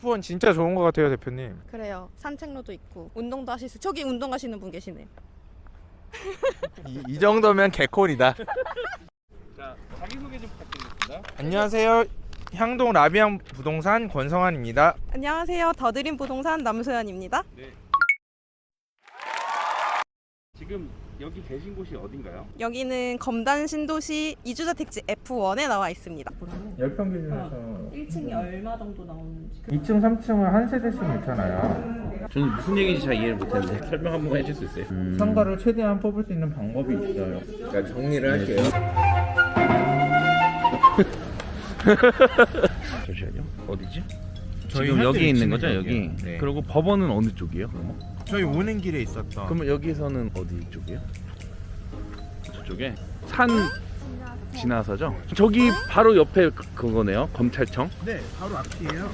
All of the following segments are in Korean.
F1 진짜 좋은 것 같아요 대표님. 그래요. 산책로도 있고 운동도 하실 수. 저기 운동하시는 분 계시네요. 이, 이 정도면 개콘이다. 자, 자기소개 좀 부탁드리겠습니다. 안녕하세요. 향동 라비앙 부동산 권성환입니다. 안녕하세요. 더드림 부동산 남소연입니다. 지금 여기 계신 곳이 어딘가요? 여기는 검단 신도시 이주자택지 F1에 나와 있습니다. 10평 기준에서 1층이 얼마 정도 나오는지. 2층, 3층을 한 세대씩 넣잖아요. 저는 무슨 얘기인지 잘 이해를 못했는데 설명 한 번만 해줄 수 있어요? 음. 상가를 최대한 뽑을 수 있는 방법이 있어요. 그러니까 정리를 할게요. 잠시만요. 어디지? 저희 지금 여기 있는 거죠, 여기. 네. 그리고 법원은 어느 쪽이에요? 그러면? 저희 오는 길에 있었던. 그러면 여기서는 어디 쪽이에요? 저쪽에 산 지나서죠? 저기 바로 옆에 그- 그거네요. 검찰청. 네, 바로 앞이에요.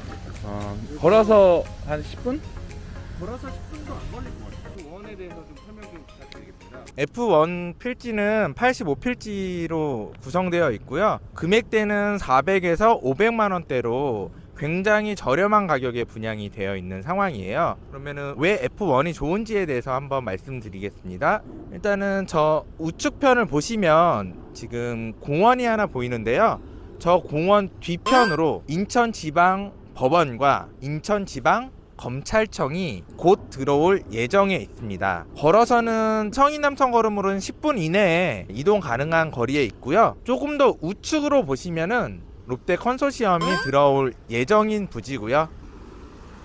아, 걸어서 한 10분? 걸어서 10분도 안 걸릴 것 같아요. 원에 대해서 좀 설명 좀 부탁드리겠습니다. F1 필지는 85필지로 구성되어 있고요. 금액대는 400에서 500만 원대로 굉장히 저렴한 가격에 분양이 되어 있는 상황이에요. 그러면은 왜 F1이 좋은지에 대해서 한번 말씀드리겠습니다. 일단은 저 우측편을 보시면 지금 공원이 하나 보이는데요. 저 공원 뒤편으로 인천지방 법원과 인천지방 검찰청이 곧 들어올 예정에 있습니다. 걸어서는 청인남청 걸음으로는 10분 이내에 이동 가능한 거리에 있고요. 조금 더 우측으로 보시면은 롯데 컨소시엄이 들어올 예정인 부지고요.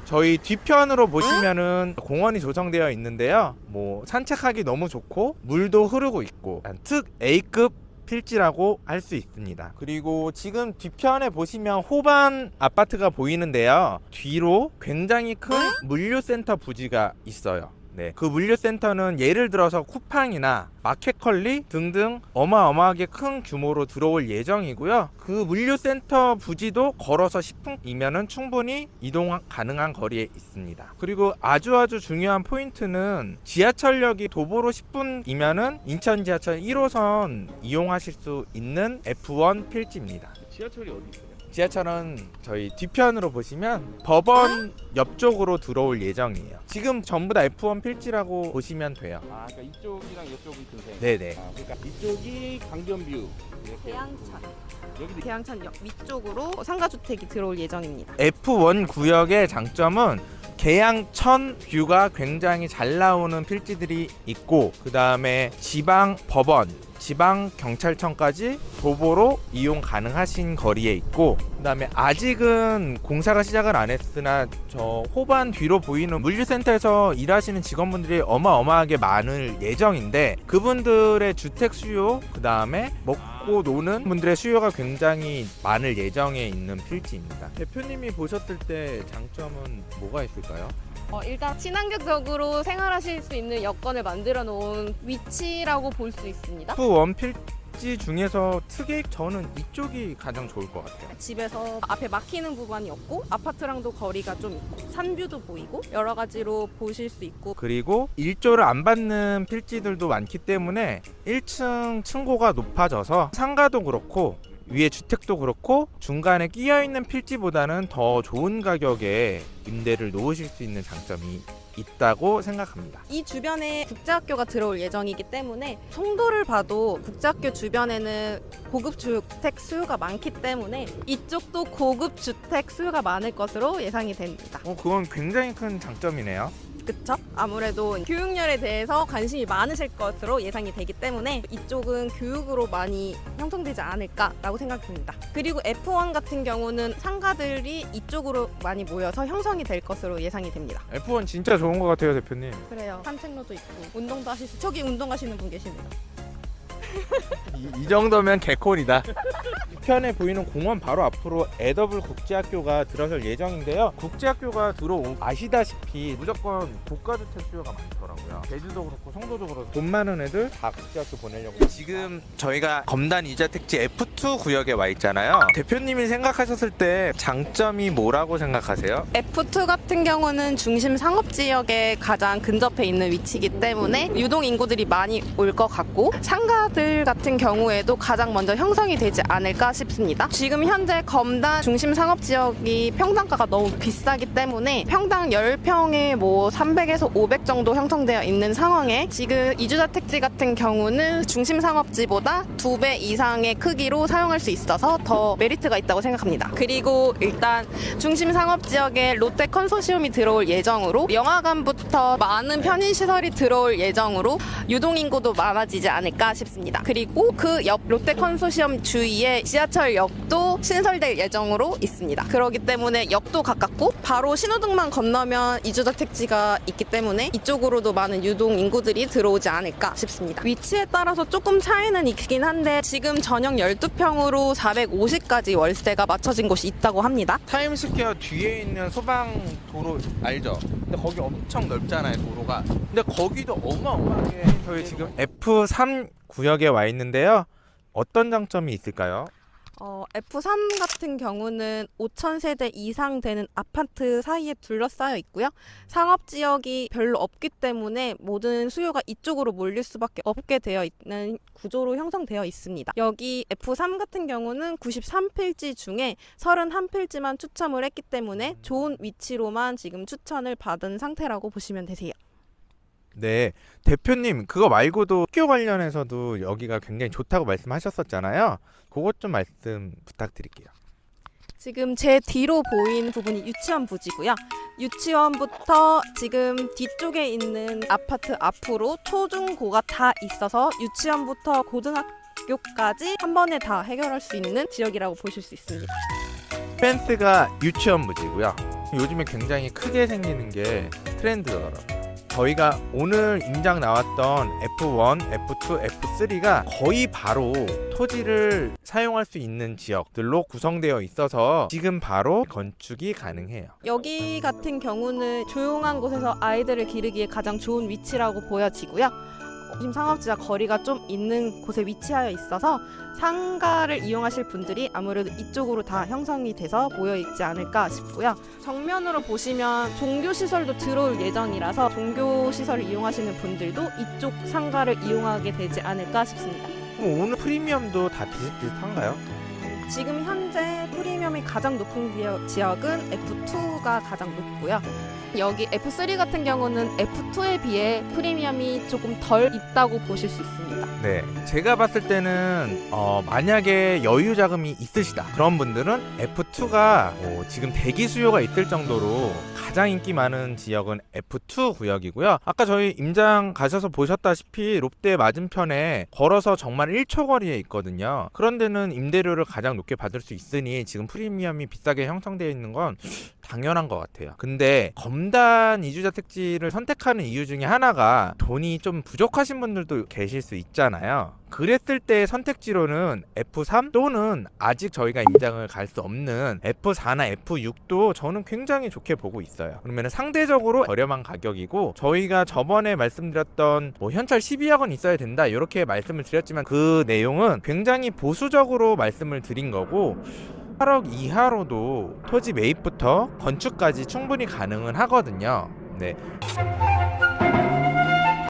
저희 뒤편으로 보시면은 공원이 조성되어 있는데요. 뭐 산책하기 너무 좋고 물도 흐르고 있고 특 A급 필지라고 할 수 있습니다. 그리고 지금 뒤편에 보시면 호반 아파트가 보이는데요. 뒤로 굉장히 큰 물류센터 부지가 있어요. 네. 그 물류센터는 예를 들어서 쿠팡이나 마켓컬리 등등 어마어마하게 큰 규모로 들어올 예정이고요. 그 물류센터 부지도 걸어서 10분이면은 충분히 이동 가능한 거리에 있습니다. 그리고 아주 아주 중요한 포인트는 지하철역이 도보로 10분이면은 인천 지하철 1호선 이용하실 수 있는 F1 필지입니다. 지하철이 어디 있어요? 지하철은 저희 뒤편으로 보시면 법원 옆쪽으로 들어올 예정이에요. 지금 전부 다 F1 필지라고 보시면 돼요. 아, 그러니까 이쪽이랑 이쪽은 근생. 네네. 아, 그러니까 이쪽이 강변뷰. 이렇게. 계양천. 여기도 계양천역 위쪽으로 상가주택이 들어올 예정입니다. F1 구역의 장점은 계양천 뷰가 굉장히 잘 나오는 필지들이 있고 그 다음에 지방 법원, 지방 경찰청까지 도보로 이용 가능하신 거리에 있고 그 다음에 아직은 공사가 시작을 안 했으나 저 호반 뒤로 보이는 물류센터에서 일하시는 직원분들이 어마어마하게 많을 예정인데 그분들의 주택 수요 그 다음에 먹 고 노는 분들의 수요가 굉장히 많을 예정에 있는 필지입니다. 대표님이 보셨을 때 장점은 뭐가 있을까요? 어, 일단 친환경적으로 생활하실 수 있는 여건을 만들어 놓은 위치라고 볼 수 있습니다. F1 필 지 중에서 특이 저는 이쪽이 가장 좋을 것 같아요. 집에서 앞에 막히는 부분이 없고 아파트랑도 거리가 좀 있고 산뷰도 보이고 여러 가지로 보실 수 있고 그리고 일조를 안 받는 필지들도 많기 때문에 1층 층고가 높아져서 상가도 그렇고 위에 주택도 그렇고 중간에 끼어 있는 필지보다는 더 좋은 가격에 임대를 놓으실 수 있는 장점이 있다고 생각합니다. 이 주변에 국제학교가 들어올 예정이기 때문에 송도를 봐도 국제학교 주변에는 고급 주택 수요가 많기 때문에 이쪽도 고급 주택 수요가 많을 것으로 예상이 됩니다. 어, 그건 굉장히 큰 장점이네요. 그쵸? 아무래도 교육열에 대해서 관심이 많으실 것으로 예상이 되기 때문에 이쪽은 교육으로 많이 형성되지 않을까라고 생각됩니다. 그리고 F1 같은 경우는 상가들이 이쪽으로 많이 모여서 형성이 될 것으로 예상이 됩니다. F1 진짜 좋은 것 같아요, 대표님. 그래요. 산책로도 있고 운동도 하실 수. 저기 운동하시는 분 계시네요. 이, 이 정도면 개콘이다. 뒤편에 보이는 공원 바로 앞으로 에더블 국제학교가 들어설 예정인데요. 국제학교가 들어오 아시다시피 무조건 고가주택 수요가 많더라고요. 제주도 그렇고 성도도 그렇고 돈 많은 애들 다 국제학교 보내려고. 지금 저희가 검단 이자택지 F2 구역에 와 있잖아요. 대표님이 생각하셨을 때 장점이 뭐라고 생각하세요? F2 같은 경우는 중심 상업 지역에 가장 근접해 있는 위치이기 때문에 유동 인구들이 많이 올 것 같고 상가들 같은 경우에도 가장 먼저 형성이 되지 않을까 싶 습니다. 지금 현재 검단 중심 상업 지역이 평당가가 너무 비싸기 때문에 평당 10평에 뭐 300에서 500 정도 형성되어 있는 상황에 지금 이주자 택지 같은 경우는 중심 상업지보다 2배 이상의 크기로 사용할 수 있어서 더 메리트가 있다고 생각합니다. 그리고 일단 중심 상업 지역에 롯데 컨소시엄이 들어올 예정으로 영화관부터 많은 편의 시설이 들어올 예정으로 유동 인구도 많아지지 않을까 싶습니다. 그리고 그 옆 롯데 컨소시엄 주위에 지하 철역도 신설될 예정으로 있습니다. 그렇기 때문에 역도 가깝고 바로 신호등만 건너면 이주자 택지가 있기 때문에 이쪽으로도 많은 유동 인구들이 들어오지 않을까 싶습니다. 위치에 따라서 조금 차이는 있긴 한데 지금 전용 12평으로 450까지 월세가 맞춰진 곳이 있다고 합니다. 타임스퀘어 뒤에 있는 소방 도로 알죠? 근데 거기 엄청 넓잖아요 도로가. 근데 거기도 어마어마하게 저희 지금 F3 구역에 와 있는데요. 어떤 장점이 있을까요? 어, F3 같은 경우는 5천 세대 이상 되는 아파트 사이에 둘러싸여 있고요. 상업 지역이 별로 없기 때문에 모든 수요가 이쪽으로 몰릴 수밖에 없게 되어 있는 구조로 형성되어 있습니다. 여기 F3 같은 경우는 93필지 중에 31필지만 추첨을 했기 때문에 좋은 위치로만 지금 추천을 받은 상태라고 보시면 되세요. 네, 대표님 그거 말고도 학교 관련해서도 여기가 굉장히 좋다고 말씀하셨었잖아요. 그것 좀 말씀 부탁드릴게요. 지금 제 뒤로 보이는 부분이 유치원 부지고요. 유치원부터 지금 뒤쪽에 있는 아파트 앞으로 초중고가 다 있어서 유치원부터 고등학교까지 한 번에 다 해결할 수 있는 지역이라고 보실 수 있습니다. 펜스가 유치원 무지고요. 요즘에 굉장히 크게 생기는 게 트렌드더라고요. 저희가 오늘 임장 나왔던 F1, F2, F3가 거의 바로 토지를 사용할 수 있는 지역들로 구성되어 있어서 지금 바로 건축이 가능해요. 여기 같은 경우는 조용한 곳에서 아이들을 기르기에 가장 좋은 위치라고 보여지고요. 지금 상업지와 거리가 좀 있는 곳에 위치하여 있어서 상가를 이용하실 분들이 아무래도 이쪽으로 다 형성이 돼서 모여 있지 않을까 싶고요. 정면으로 보시면 종교 시설도 들어올 예정이라서 종교 시설을 이용하시는 분들도 이쪽 상가를 이용하게 되지 않을까 싶습니다. 그럼 오늘 프리미엄도 다 비슷비슷한가요? 지금 현재 프리미엄 이 가장 높은 지역- 지역은 F2가 가장 높고요. 여기 F3 같은 경우는 F2에 비해 프리미엄이 조금 덜 있다고 보실 수 있습니다. 네, 제가 봤을 때는 어, 만약에 여유 자금이 있으시다 그런 분들은 F2가 어, 지금 대기 수요가 있을 정도로 가장 인기 많은 지역은 F2 구역이고요. 아까 저희 임장 가셔서 보셨다시피 롯데 맞은편에 걸어서 정말 1초 거리에 있거든요. 그런 데는 임대료를 가장 높게 받을 수 있으니 지금 프리 미엄이 비싸게 형성되어 있는 건 당연한 것 같아요. 근데 검단 이주자 택지를 선택하는 이유 중에 하나가 돈이 좀 부족하신 분들도 계실 수 있잖아요. 그랬을 때 선택지로는 F3 또는 아직 저희가 임장을 갈 수 없는 F4나 F6도 저는 굉장히 좋게 보고 있어요. 그러면 상대적으로 저렴한 가격이고 저희가 저번에 말씀드렸던 뭐 현찰 12억 원 있어야 된다 이렇게 말씀을 드렸지만 그 내용은 굉장히 보수적으로 말씀을 드린 거고 8억 이하로도 토지 매입부터 건축까지 충분히 가능은 하거든요. 네.